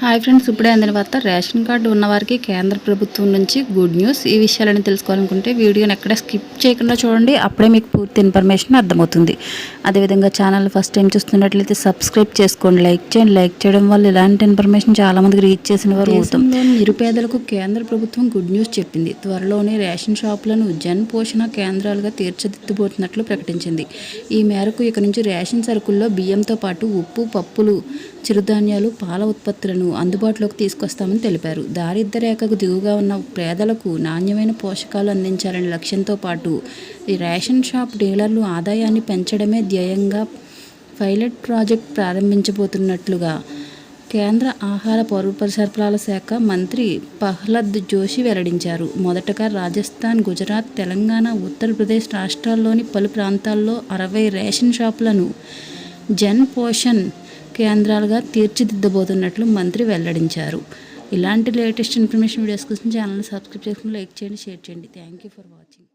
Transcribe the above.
Hi friends ఇప్పుడే అందిన వార్త రేషన్ కార్డు ఉన్నవారికి కేంద్ర ప్రభుత్వం నుంచి గుడ్ న్యూస్. ఈ విషయాలను తెలుసుకోవాలనుకుంటే వీడియోని ఎక్కడ స్కిప్ చేయకుండా చూడండి. అప్పుడే మీకు పూర్తి ఇన్ఫర్మేషన్ అర్థమవుతుంది. అదేవిధంగా ఛానల్ ఫస్ట్ టైం చూస్తున్నట్లయితే సబ్స్క్రైబ్ చేసుకోండి. లైక్ చేయండి. లైక్ చేయడం వల్ల ఇలాంటి ఇన్ఫర్మేషన్ చాలా మందికి రీచ్ చేసిన వారు అవుతాం. నిరుపేదలకు కేంద్ర ప్రభుత్వం గుడ్ న్యూస్ చెప్పింది. త్వరలోనే రేషన్ షాపులను జన్ పోషణ కేంద్రాలుగా తీర్చిదిద్దుబోతున్నట్లు ప్రకటించింది. ఈ మేరకు ఇక నుంచి రేషన్ సరుకుల్లో బియ్యంతో పాటు ఉప్పు పప్పులు చిరుధాన్యాలు పాల ఉత్పత్తులను అందుబాటులోకి తీసుకొస్తామని తెలిపారు. దారిద్ర్య రేఖకు దిగుగా ఉన్న పేదలకు నాణ్యమైన పోషకాలు అందించాలనే లక్ష్యంతో పాటు ఈ రేషన్ షాప్ డీలర్లు ఆదాయాన్ని పెంచడమే ధ్యేయంగా పైలట్ ప్రాజెక్ట్ ప్రారంభించబోతున్నట్లుగా కేంద్ర ఆహార పౌర సరఫరాల శాఖ మంత్రి ప్రహ్లాద్ జోషి వెల్లడించారు. మొదటగా రాజస్థాన్ గుజరాత్ తెలంగాణ ఉత్తరప్రదేశ్ రాష్ట్రాల్లోని పలు ప్రాంతాల్లో అరవై రేషన్ షాపులను జన్ పోషన్ కేంద్రాలుగా తీర్చిదిద్దబోతున్నట్లు మంత్రి వెల్లడించారు. ఇలాంటి లేటెస్ట్ ఇన్ఫర్మేషన్ వీడియోస్ కోసం ఛానల్ని సబ్స్క్రైబ్ చేసుకుని లైక్ చేయండి షేర్ చేయండి. Thank you for watching